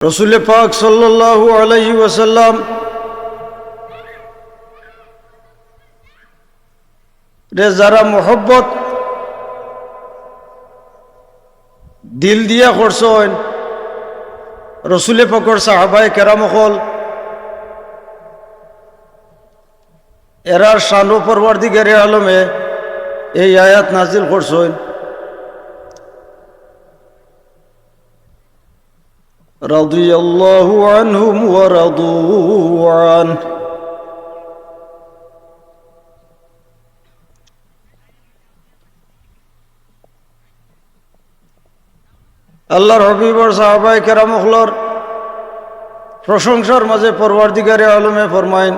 রসুল পাক সাল্লাল্লাহু আলাইহি ওয়াসাল্লাম রে যারা মোহব্বত দিল দিয়া করছেন রসুলে পকর সাহাবাই কেরামকল এরার শানো পরবার দিকের আলমে এই আয়াত নাজিল করছেন رضي الله عنهم ورضوا عنه আল্লাহর হবিবর সাহাবাই কেরামখলর প্রশংসার মাঝে পরবর্তীকারে আলমে ফরমাইন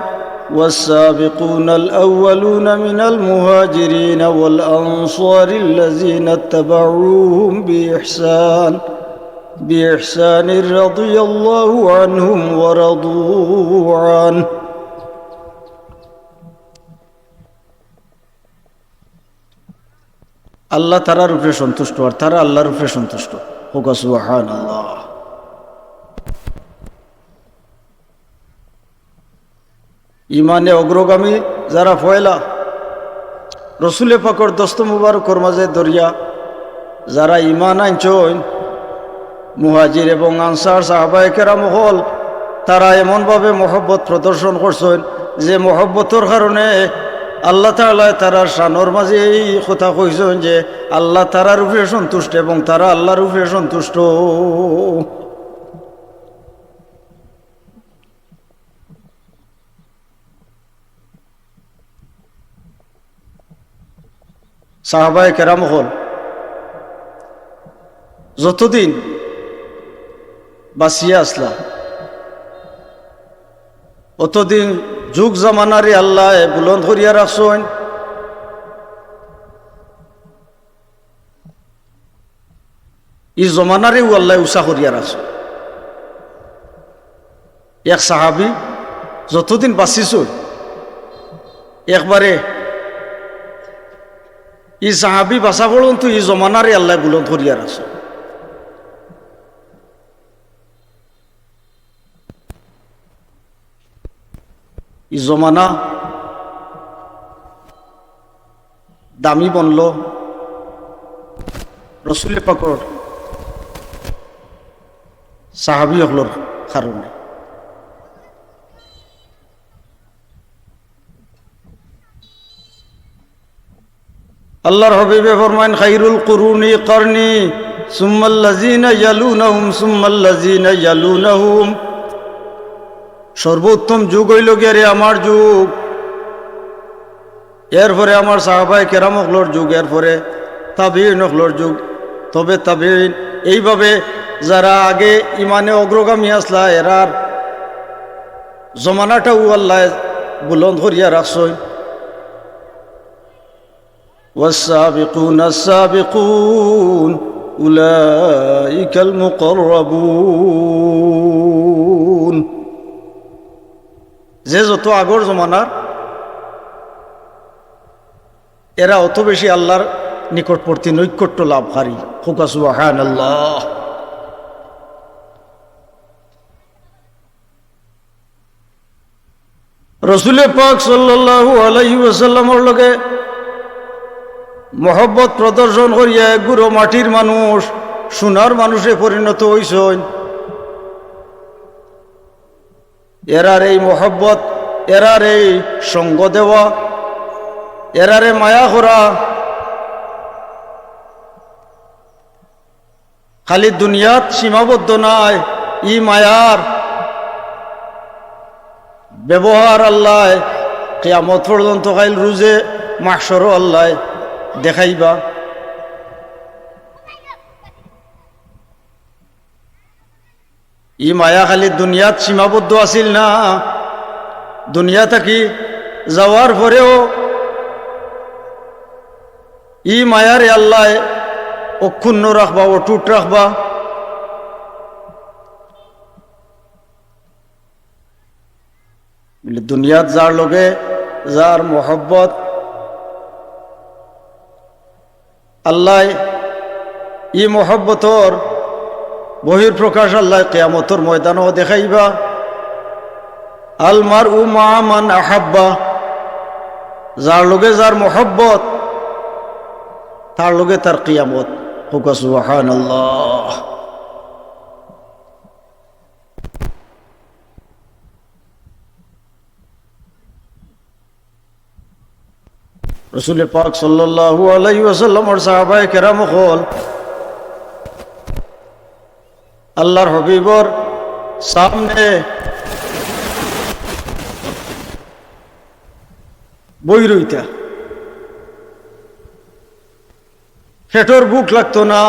والسابقون الأولون من المهاجرين والأنصار الذين اتبعوهم بإحسان بإحسان رضي الله عنهم ورضوا عنه আল্লাহ তারার উপরে সন্তুষ্ট আর তারা আল্লাহর উপরে সন্তুষ্ট হোক সুবহান আল্লাহ ইমানে অগ্রগামী যারা ফয়লা রসুলে পাকর দস্ত মুবারকর মাঝে দরিয়া যারা ইমান আনছন মুহাজির এবং আনসার সাহাবাহিকেরা মহল তারা এমনভাবে মহব্বত প্রদর্শন করছেন যে মহব্বতর কারণে আল্লাহ তালা তারা শানোর মাঝে এই কথা কইছেন যে আল্লাহ তারার উপরে সন্তুষ্ট এবং তারা আল্লাহর উপরে সন্তুষ্ট। সাহাবায় কেরাম হল, যতদিন বাঁচিয়ে আসলা। অতদিন যুগ জামানারে আল্লাহ বুলন্দ করিয়া রাখছেন। ই জমানারেও আল্লাহ উষা করিয়া রাখছ এক সাহাবি যতদিন বাঁচিছ একবারে ই সাহাবি বাঁচা পড়ন্তু ই জমানারে আল্লাহ বুলন্দ করিয়া রাখছ ই জমানা দামি বনল। রসুলে পাকর সাহাবি হকলর কারণে। আল্লাহর হবিবে ফরমাইন খাইরুল কুরুনি করনি সুম্মাল্লাজিনা ইয়ালুনাহুম সুম্মাল্লাজিনা ইয়ালুনাহুম। সর্বোত্তম যুগ হইল গিয়ে রে আমার যুগ এরপরে আমার সাহাবাই কেরাম অকলোর যুগ এরপরে তাবিন অকলোর যুগ তবে তাবিন এইভাবে যারা আগে ইমানে অগ্রগামী আসলা এরার জমানাটাও আল্লাহ বুলন্দ করিয়া রাখছই والسابقون السابقون أولئك المقربون যে যত আগর জমানার, এরা অত বেশি আল্লাহর নিকটবর্তী নৈকট্য লাভকারী। ফোকাসুবাহান আল্লাহ রসুলে পাক সাল্লাল্লাহু আলাইহি লগে মহব্বত প্রদর্শন করিয়া গুরু মাটির মানুষ, সোনার মানুষে পরিণত হইসন এরার এই মহব্বত, এরার এই সঙ্গ দেওয়া, এরারে মায়া করা, খালি দুনিয়াত সীমাবদ্ধ নাই, ই মায়ার ব্যবহার আল্লাহ, কেয়ামত পর্যন্ত খাইল রুজে মাসরও আল্লাহ দেখাইবা। ই মায়া খালি দুনিয়াত সীমাবদ্ধ আছিল না। দুনিয়া থাকি যাওয়ার পরেও ই মায়ারে আল্লাহ অক্ষুণ্ণ রাখবা, অটুট রাখবা। দুনিয়াত যার লগে যার মোহব্বত, আল্লাহ ই মোহব্বতর বহির প্রকাশ আল্লাহ কেয়ামতর ময়দানও দেখাইবা। আলমার উ মান আহাব্বা, যার লগে যার মোহব্বত, তার লগে তার কিয়ামত। হুকা সুবাহান আল্লাহ পাক সাল্লাল্লাহু আলাইহি ওয়াসাল্লাম আর সাহাবায়ে কেরাম হল আল্লাহর হবিবর সামনে বই রইতা। ফেটোর বুক লাগতো না।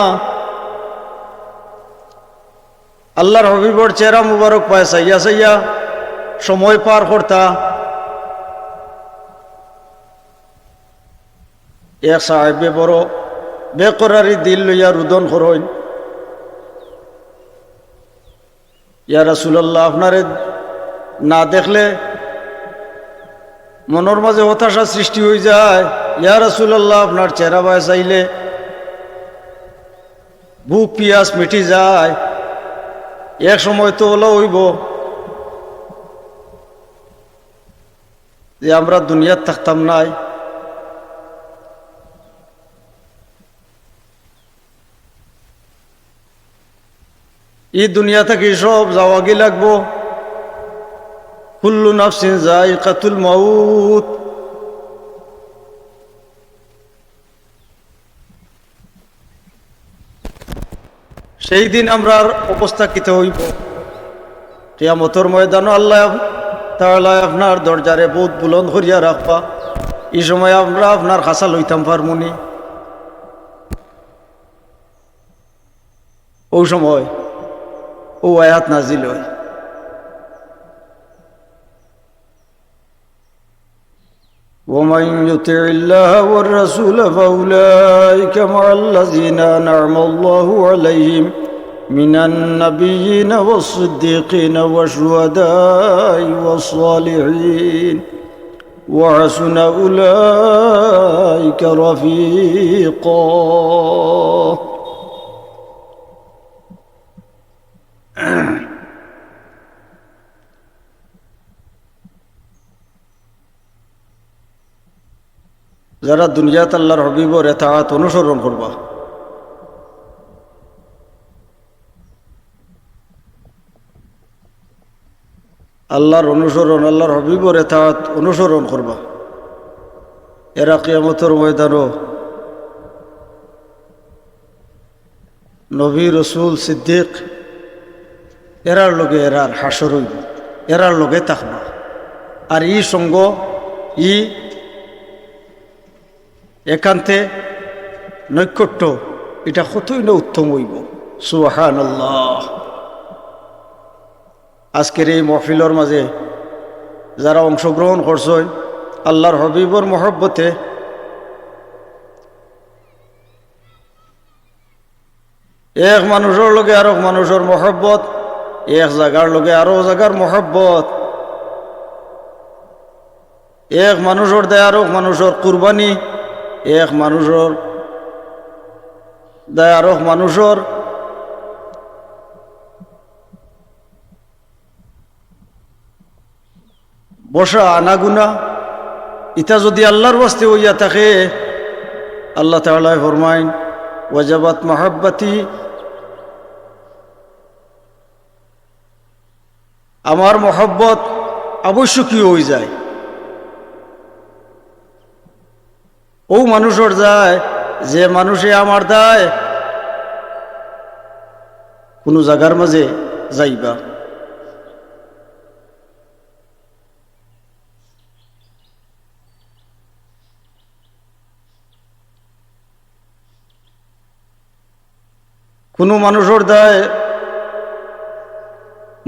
আল্লাহর হবিবর চেহারা মুবারক পায়, সাইয়া সাইয়া সময় পার করতা। এক সাহেবে বড় বেকরারি দিল লইয়া রুদন করইন। ইয়া রাসুলাল্লাহ, আপনারে না দেখলে মনের মাঝে হতাশা সৃষ্টি হয়ে যায়। ইয়া রাসুলাল্লাহ, আপনার চেহারা বায় চাইলে বুক পিয়াস মিটি যায়। এক সময় তো ওলা হইব। যে আমরা দুনিয়ার থাকতাম নাই। এই দুনিয়া থেকে সব যাওয়াগি লাগবো। কুল্লু নাফসিন যাই কাতুল মাউত। সেই দিন আমরা অবস্থা কিতে হইব। কিয়ামতর ময়দানও আল্লাহ তাহলে আপনার দরজারে বহুত বুলন্দ করিয়া রাখবা। এই সময় আমরা আপনার খাসা লইতাম পারমুনি ওই সময় هو آیات نازل ومن يطع الله والرسول فأولئك مع الذين أنعم الله عليهم من النبيين والصديقين والشهداء والصالحين. وحسن أولئك رفيقاً. যারা দুনিয়াত আল্লাহর হবিবর এতাহাত অনুসরণ করবা। আল্লাহর অনুসরণ, আল্লাহর হবিবর এতাহাত অনুসরণ করবা। এরা কিয়ামতর ময়দানও নবী রসুল সিদ্দিক এরার লগে এরার হাসর হইব, এরার লগে থাকবা আর ই সঙ্গ, ই একান্তে নৈকট্য, এটা কতই না উত্তম হইব। সুহান আজকের এই মহফিলর মাঝে যারা অংশগ্রহণ করছেন আল্লাহর হবিবর মহব্বতে এক মানুষের লগে আরও মানুষের মহব্বত এক জায়গার লগে আরও জায়গার মহব্বত। এক মানুষের দেয় আরও মানুষের কুরবানি এক মানুষের দেয় আরও মানুষের বসা আনাগুনা ইটা যদি আল্লাহর বাস্তে হইয়া থাকে, আল্লাহ তাআলা ফরমাইন ওয়াজাবাত মাহাব্বাতি আমার মহব্বত আবশ্যকীয় হয়ে যায়। ও মানুষের যায়, যে মানুষে আমার দায়, কোনো জায়গার মাঝে যাইবা। কোনো মানুষের দায়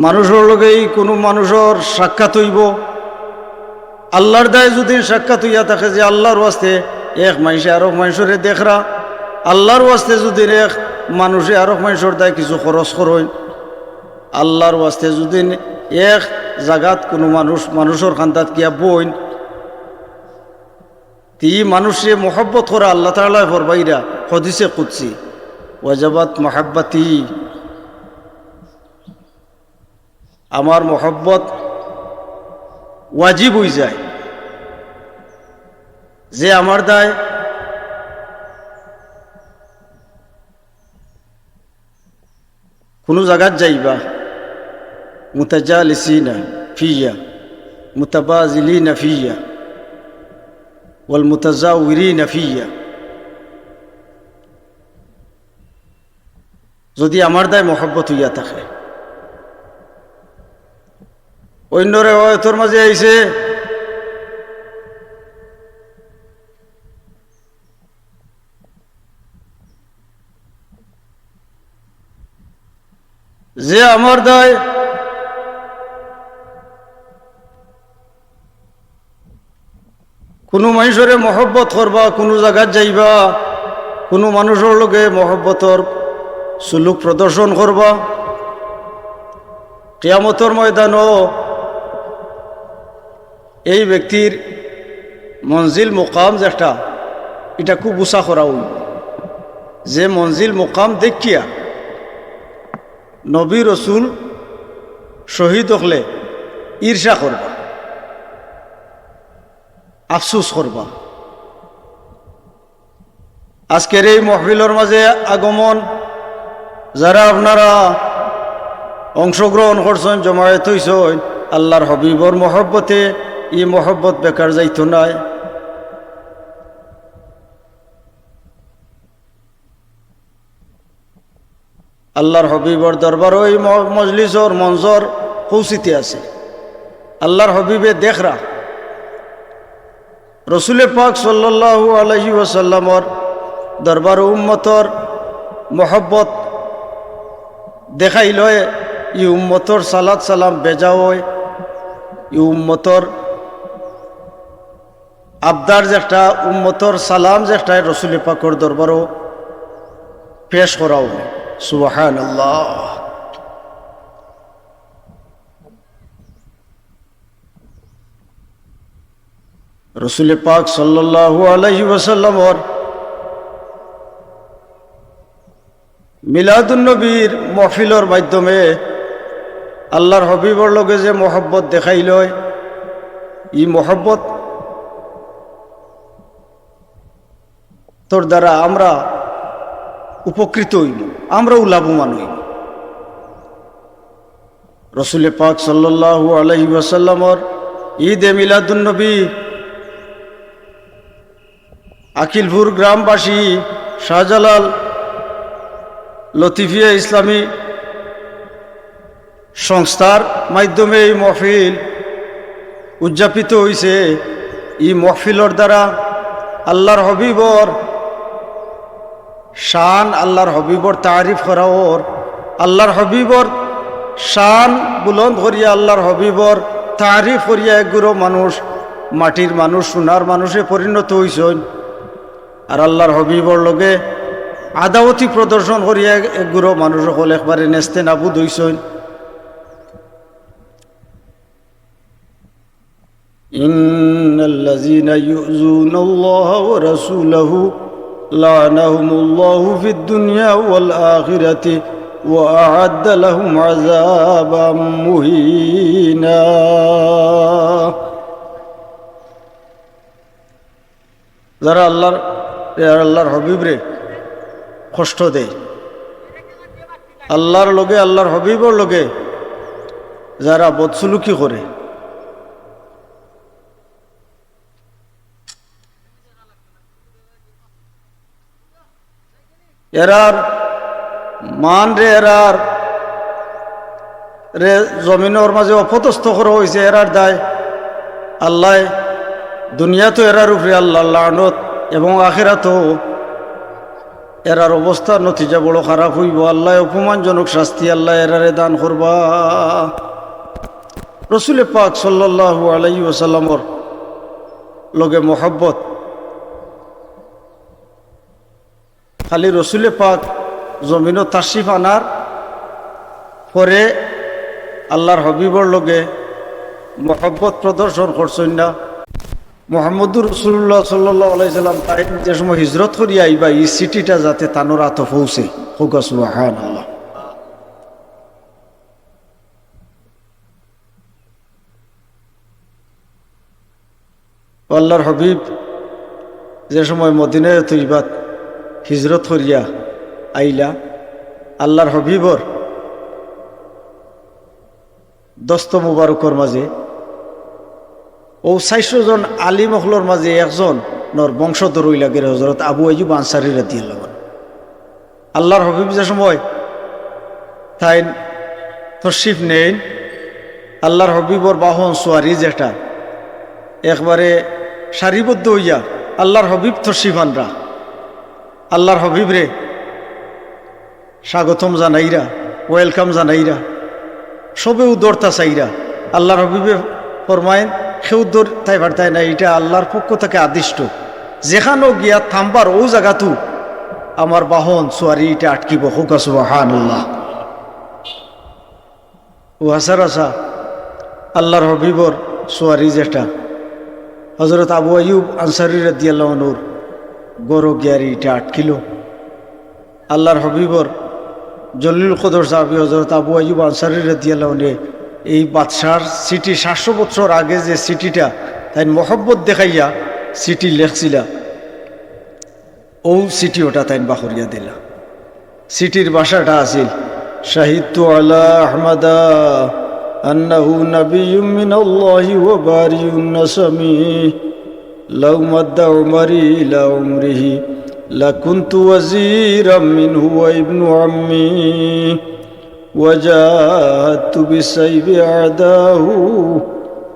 মানুষের লগেই কোনো মানুষের সাক্ষাৎ হইব। আল্লাহর দায় যদি সাক্ষাৎ হইয়া থাকে যে আল্লাহর ওয়াস্তে এক মানুষে আরও মানুষের দেখরা, আল্লাহর ওয়াস্তে যদি এক মানুষে আরও মানুষের দায় কিছু খরচ করইন আল্লাহর ওয়াস্তে যদি এক জাগাত কোনো মানুষ মানুষের খান্দাত কিয়া বইন, তি মানুষে মোহব্বত করা আল্লাহ তালা ফরবাইরা হদিসে কুৎসি ওয়াজাবাত মহাব্বাতি। আমার মোহব্বত ওয়াজিব হয়ে যায়। যে আমার দায় কোনো জায়গাত যাইবা, মুতাজালিসিনা ফিয়া, মুতাবাজিলিনা ফিয়া ওয়াল মুতাজাউরিনা ফিয়া। যদি আমার দায় মহব্বত হইয়া থাকে। অন্যরে হয় তোর মাঝে আইছে। যে আমার দায়, কোনো মানুষরে মহব্বত করবা, কোনো জায়গাত যাইবা, কোনো মানুষের লগে মহব্বতর সুলুক প্রদর্শন করবা। কেয়ামতর ময়দানও এই ব্যক্তির মঞ্জিল মোকাম যেটা, এটা খুব উষা করা যে মঞ্জিল মোকাম দেখিয়া নবী রসুল শহীদ হলে ঈর্ষা করবা, আফসুস করবা। আজকের এই মহফিলের মাঝে আগমন, যারা আপনারা অংশগ্রহণ করছেন, জমায়েত হইছেন, আল্লাহর হবিবর মহব্বতে ই মহব্বত বেকার যাইতো নাই। আল্লাহর হবিবর দরবার ওই মজলিসর মঞ্জর পৌঁছিতে আছে। আল্লাহর হবিবে দেখরা। রসুলে পাক সাল্লাল্লাহু আলহি ওসাল্লামর দরবার উম্মতর মহব্বত দেখাই লয় ই উম্মতর সালাত সালাম বেজা ই উম্মতর আবদার যেটা, উম্মতর সালাম যেটা রসুলে পাকর দরবারও পেশ করাও সুবাহান আল্লাহ রসুল পাক সাল্লাল্লাহু আলাইহি ওয়াসাল্লামর মিলাদুন্নবীর মহফিলর মাধ্যমে আল্লাহর হবিবর লগে যে মহব্বত দেখাই লয় ই মহব্বত তোর দ্বারা আমরা উপকৃত হইব, আমরাও লাভবান হইব। রসুলে পাক সাল্লাল্লাহু আলাইহি ওয়াসাল্লামর ঈদ এ মিলাদুন্নবী আকিলপুর গ্রামবাসী শাহজালাল লতিফিয়া ইসলামী সংস্থার মাধ্যমে এই মহফিল উদযাপিত হয়েছে এই মহফিলর দ্বারা আল্লাহর হবিবর শান আল্লাহর হবিবর তারিফ করা ওর। আল্লাহর হবিবর শান বুলন্দ করিয়া আল্লাহর হবিবর তারিফ করিয়া একগুড়ো মানুষ, মাটির মানুষ, সোনার মানুষে পরিণত হইছেন। আর আল্লাহর হবিবর লগে আদাওতি প্রদর্শন করিয়া একগুড়ো মানুষ হল একবারে নেস্তে নাবুদ হইছেন। ইন্নাল্লাযীনা ইউযুনা আল্লাহ ওয়া রাসূলাহু لعنهم الله في الدنيا والآخرة وأعد لهم عذابا مهينا যারা আল্লাহর যারা আল্লাহর হবিব রে কষ্ট দেয় আল্লাহর লগে আল্লাহর হবিবর লগে যারা বদসুলুকি করে এরার মান রে এরার রে জমিনের মাঝে অপতস্থ করা হয়েছে এরার দায়। আল্লাহ দুনিয়া তো এরার উপরে আল্লাহ লানত এবং আখেরাতো এরার অবস্থা নতিজা বড় খারাপ হইব। আল্লাহ অপমানজনক শাস্তি আল্লাহ এরারে দান করবা। রসুলে পাক সাল্লাল্লাহু আলাই ওসাল্লামর লগে মোহাব্বত খালি রসুলে পাক জমিনও তাসিফ আনার পরে আল্লাহর হবিবর লগে মহব্বত প্রদর্শন করছেন না। মোহাম্মদুর রসুল্লাহ সাল্লাহ আলাইসাল্লাম তাই যে সময় হিজরত করিয়া আইবা, এই সিটিটা যাতে তানোর আত পৌঁছে। হুকাসুহান আল্লাহ আল্লাহর হবিব যে সময় মদিনায় বা হিজরত করিয়া আইলা, আল্লাহর হবিবর দস্ত মুবারকর মাঝে ও জন আলী মহলর মাঝে একজন নর বংশধর লাগে হজরত আবু আইব আনসারি রাতি আল্লাহর হবিব যে সময় তাই তশিফ নেই আল্লাহর হবিবর বাহন সোয়ারি যেটা, একবারে সারিবদ্ধ হইয়া আল্লাহর হবিব তশিফানরা আল্লাহর হবিব রে। স্বাগতম জানাইরা, ওয়েলকাম জানাইরা। সবে উদরতা চাইরা। আল্লাহর হবিবে ফরমায়েন সে উদ্দর তাই ভারতায় না এটা আল্লাহর পক্ষ থেকে আদিষ্ট। যেখানেও গিয়া থামবার ও জায়গাতু আমার বাহন সোয়ারি এটা আটকিব হোকা সুবাহান আল্লাহ ও হাসার আসা আল্লাহর হবিবর সোয়ারি যেটা। হজরত আবু আয়ুব আনসারি রাদিয়াল্লাহনুর গরু গিয়ারিটা আটকিল আল্লাহর হবিবর জলিল কদর সাহাবি হজরত আবু আজুব আনসারি রেতিয়ালাউনে এই বাদশার সিটি সাতশো বছর আগে যে সিটিটা তাই মহব্বত দেখাইয়া সিটি লেখছিলা। ও সিটি ওটা তাই বাহরিয়া দিলা। সিটির বাসাটা আসিল শাহিদু আলা আহমদা আন্নাহু নবী মিন ওয়া বারিউন নাসামি। لو مد عمري إلى عمره لكنت وزيرا منه وابن عمي وجاهدت بالسيف أعداه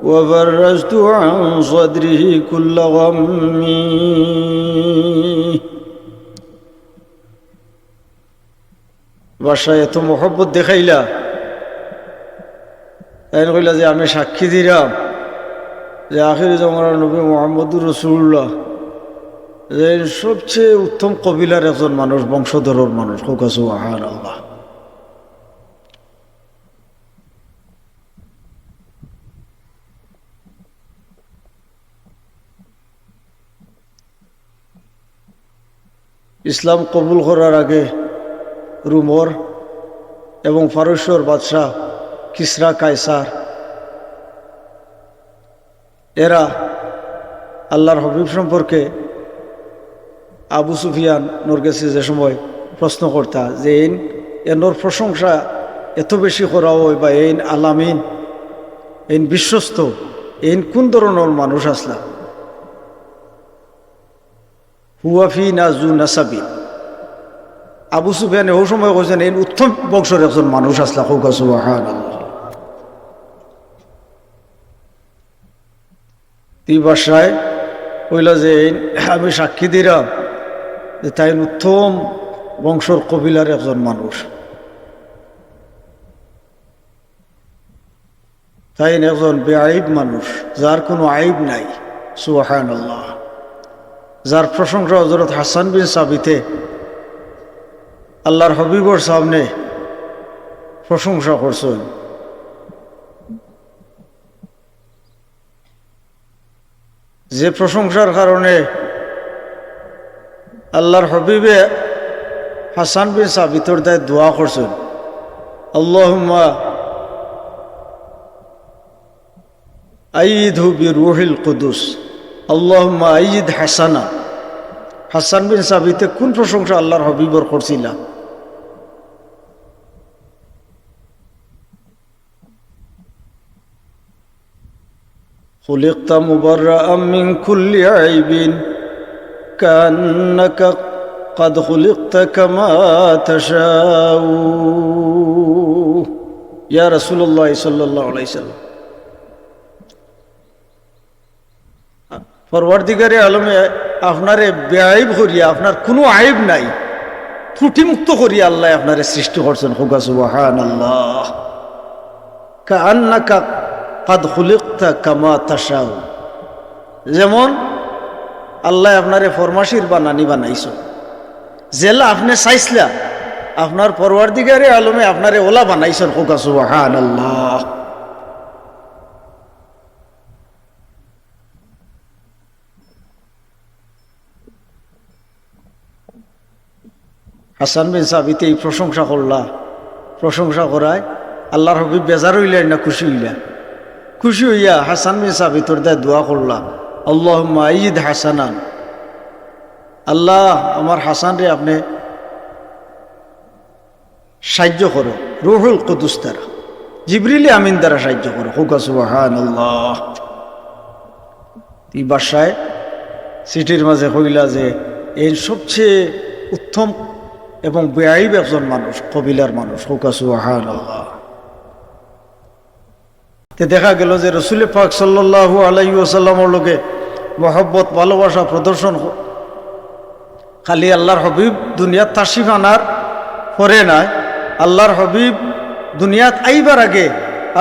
وفرجت عن صدره كل غمي বাসায় এত মহব্বত দেখাইলা তাই কইলা যে আমি সাক্ষী দিলাম যে আখির জমানার নবী মোহাম্মদুর রসুল্লাহ যে সবচেয়ে উত্তম কবিলার একজন মানুষ, বংশধরর মানুষ। কোকাসু আহার আল্লাহ ইসলাম কবুল করার আগে রুমর এবং ফারস্যর বাদশাহ কিসরা কায়সার এরা আল্লাহর হবিব সম্পর্কে আবু সুফিয়ান নোর গেছে যে সময় প্রশ্ন করতা যে এই এনর প্রশংসা এত বেশি করা হয় বা এই আলামিন এই বিশ্বস্ত এই কোন ধরনের মানুষ আসলা? হুয়াফি নাজু নাসাবি। আবু সুফিয়ান ও সময় কৈছেন এই উত্তম বংশের একজন মানুষ আসলা কৌকা সুবাহান তি বাসায় কইল যে আমি সাক্ষী দিলাম যে তাই উত্তম বংশর কবিলার একজন মানুষ। তাই একজন বেআইব মানুষ, যার কোনো আইব নাই আল্লাহ যার প্রশংসা হজরত হাসান বিন সাবিতে, আল্লাহর হবিবর সামনে প্রশংসা করছেন। যে প্রশংসার কারণে আল্লাহর হবিবে হাসান বিন সাবিতর দায় দোয়া করছেন। আল্লাহুম্মা আইদ বি রুহিল কুদুস। আল্লাহুম্মা আইদ হাসানা। হাসান বিন সাবিতে কোন প্রশংসা আল্লাহর হবিবর করছিলা خلقت مبرأ من كل عيب كأنك قد خلقت كما تشاء يا رسول الله صلى الله عليه وسلم পরবর্তীকারে আলমে আপনারে বেআইব করিয়া আপনার কোনো আইব নাই ত্রুটিমুক্ত করিয়া আল্লাহ আপনারে সৃষ্টি করছেন হুকা সুবাহান আল্লাহ কান্নাকা কাদ খুলিকতা কামা যেমন, আল্লাহ আপনারে ফরমাসির বানানি বানাইছ। জেলা আপনি চাইছিলা, আপনার পরবর্তীকারে আলমে আপনারে ওলা বানাইছেন, হুকা সুবাহান আল্লাহ হাসান বিন সাবিতে এই প্রশংসা করলা। প্রশংসা করায় আল্লাহর হবি বেজার হইলেন না, খুশি হইলা খুশি হইয়া হাসান বিন সাবিতর দায় দোয়া করলাম। আল্লাহ মাইদ হাসানান। আল্লাহ আমার হাসান রে আপনি সাহায্য করো। রুহুল কুদুস দ্বারা। জিবরিলি আমিন দ্বারা সাহায্য করো। হুকা সুবাহান আল্লাহ এই বাসায় সিটির মাঝে হইলা যে এই সবচেয়ে উত্তম এবং বেআইব একজন মানুষ, কবিলার মানুষ। হুকা সুবাহান আল্লাহ তে দেখা গেল যে রসুল পাক সাল্লু আলাই ওসাল্লামর লোকে মহব্বত, ভালোবাসা, প্রদর্শন খালি আল্লাহর হবিব দুনিয়ার তাসিফ আনার পরে নাই। আল্লাহর হবিব দুনিয়াত আইবার আগে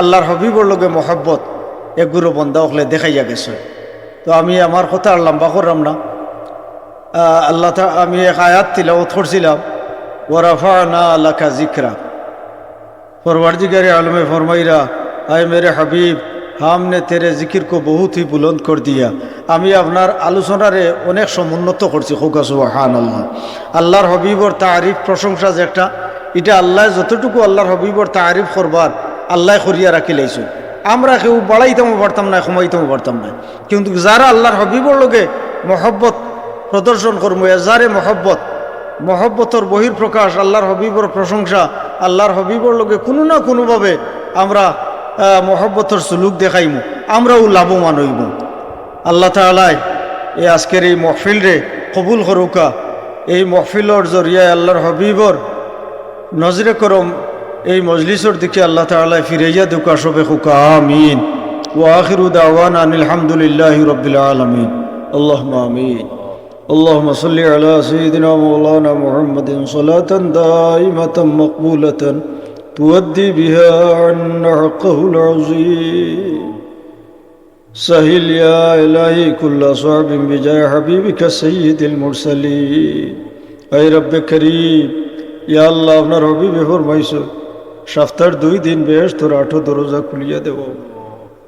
আল্লাহর হবিবর লোকে মহব্বত এগুলো বন্ধা হলে দেখাইয়া গেছে। তো আমি আমার কথা আর লম্বা করলাম না। আল্লাহ আমি এক আয়াত তিলাওত করছিলাম। ওরাফা না আল্লাখা জিকরা ফরওয়ার্ড জিগারে আলমে ফরমাইরা আয় মেরে হাবিব, হামনে তেরে জিকির কো বহুত হি বুলন্দ কর দিয়া। আমি আপনার আলোচনারে অনেক সমুন্নত করছি হোকা হান আল্লাহ আল্লাহর হবিবর তারিফ প্রশংসা যে একটা, এটা আল্লাহ যতটুকু আল্লাহর হবিবর তারিফ করবার, আল্লাহ করিয়া রাখি লাইছো। আমরা কেউ বাড়াইতেও পারতাম না কমাইতেও পারতাম না। কিন্তু যারা আল্লাহর হবিবর লোকে মহব্বত প্রদর্শন করব যারে মহব্বত, মহব্বতর বহির প্রকাশ আল্লাহর হবিবর প্রশংসা, আল্লাহর হবিবর লোকে কোনো না কোনোভাবে আমরা মহব্বতর সুলুক দেখাইমু আমরাও লাভবান হইব আল্লাহ তালাই এই আজকের এই মহফিল রে কবুল করুকা এই মহফিলর জরিয়ায় আল্লাহর হবিবর নজরে করম এই মজলিসর দিকে আল্লাহ তালাই ফিরাইয়া দুকা সবে হুকা আমিন ও আখিরু দাওয়ান আনিল হামদুলিল্লাহ রবিল আলমিন আল্লাহ আমিন اللهم صل على سيدنا مولانا محمد صلاة دائمة مقبولة تودي بها عنا حقه العظيم سهل يا إلهي كل صعب بجاه حبيبك سيد المرسلين أي رب كريم يا الله আপনার হবিবে ফরমাইছো সপ্তাহের দুই দিন বেশ তোর আঠো দরজা খুলিয়া দেব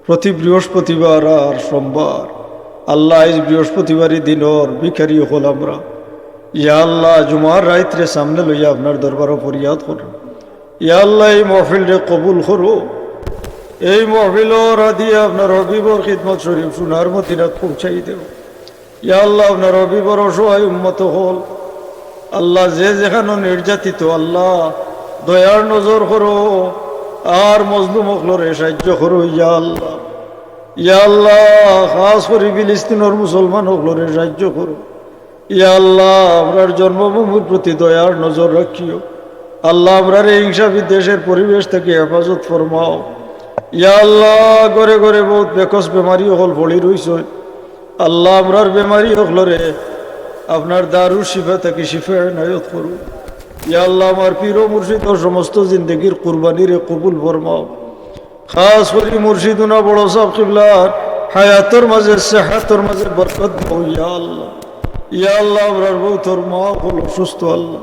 প্রতি বৃহস্পতিবার আর সোমবার আল্লাহ আজ বৃহস্পতিবারই দিনর ভিখারি হল আমরা ইয়া আল্লাহ জুমার রাইত্রে সামনে লইয়া আপনার দরবারও ফরিয়াদ করো ইয়া আল্লাহ, এই মহফিলরে কবুল করো। এই মহফিলর দিয়ে আপনার হবিবর খিদমত শরীফ সোনার মতিরাত পৌঁছাই দেব ইয়াল্লাহ আপনার হবিবর অসহায় উন্মত হল। আল্লাহ যে যেখানে নির্যাতিত, আল্লাহ দয়ার নজর করো। আর মজলুম হকলরে সাহায্য করো, ইয়া আল্লাহ। ইয়া আল্লাহ, খাস করে ফিলিস্তিনের মুসলমান হকলরে সাহায্য করো। ইয়া আল্লাহ আমরার জন্মভূমির প্রতি দয়ার নজর রাখিও। আল্লাহ আমরার এই হিংসা বিদ্বেষের পরিবেশ থেকে হেফাজত ফরমাও। ইয়া আল্লাহ, ঘরে ঘরে বহুত বেকস বেমারি হল পড়ি রইছ। আল্লাহ, আমরার বেমারি হকলরে আপনার দারু শিফা থেকে শিফা নায়ত করুন। ইয়া আল্লাহ, আমার পীর মুর্শিদ সমস্ত জিন্দগির কুরবানিরে কবুল ফরমাও। খাস করে মুর্শিদুনা বড় সাহ কিবলার, হায়াতর মাঝে, সেহাতর মাঝে বরকত দাও ইয়া আল্লাহ। ইয়া আল্লাহ, আমরার বউ তোর মা হল সুস্থ আল্লাহ।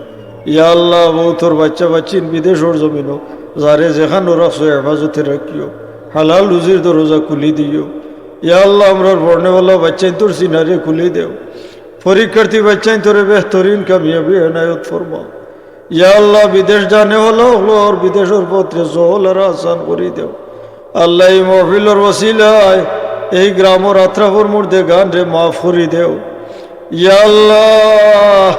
ইয়া আল্লাহ বউ তোর বাচ্চা বাচ্চিন বিদেশর জমিনও, যারে যেখানে রাখছো হেফাজতে রাখিও। হালাল রুজির দরজা খুলি দিও। ইয়া আল্লাহ আমরার বর্ণেওয়ালা বাচ্চাই তোর সিনারে খুলি দেও। পরীক্ষার্থী বাচ্চাই তোরে বেহতরিন, কামিয়াবি এনায়ত ফরমাও ইয়া আল্লাহ, বিদেশ জানে হলো হলো আর বিদেশের পত্রে জহল আর আসান করে দেও। আল্লাহ, এই মহফিলর ওসিলায় এই গ্রামর আত্রাপুর মধ্যে গান রে মাফ করি দেও। ইয়া আল্লাহ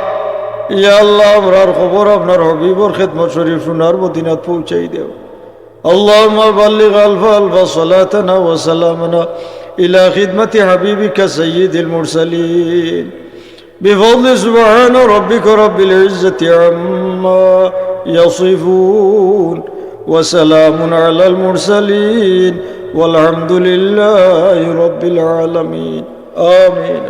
ইয়া আল্লাহ আমরার খবর আপনার হবিবর খেদমত শরীফ সোনার মদিনাত পৌঁছাই দেও اللهم بلغ ألف ألف صلاتنا وسلامنا إلى خدمة حبيبك سيد المرسلين بفضل سبحان ربك رب العزة عما يصفون وسلام على المرسلين والحمد لله رب العالمين آمين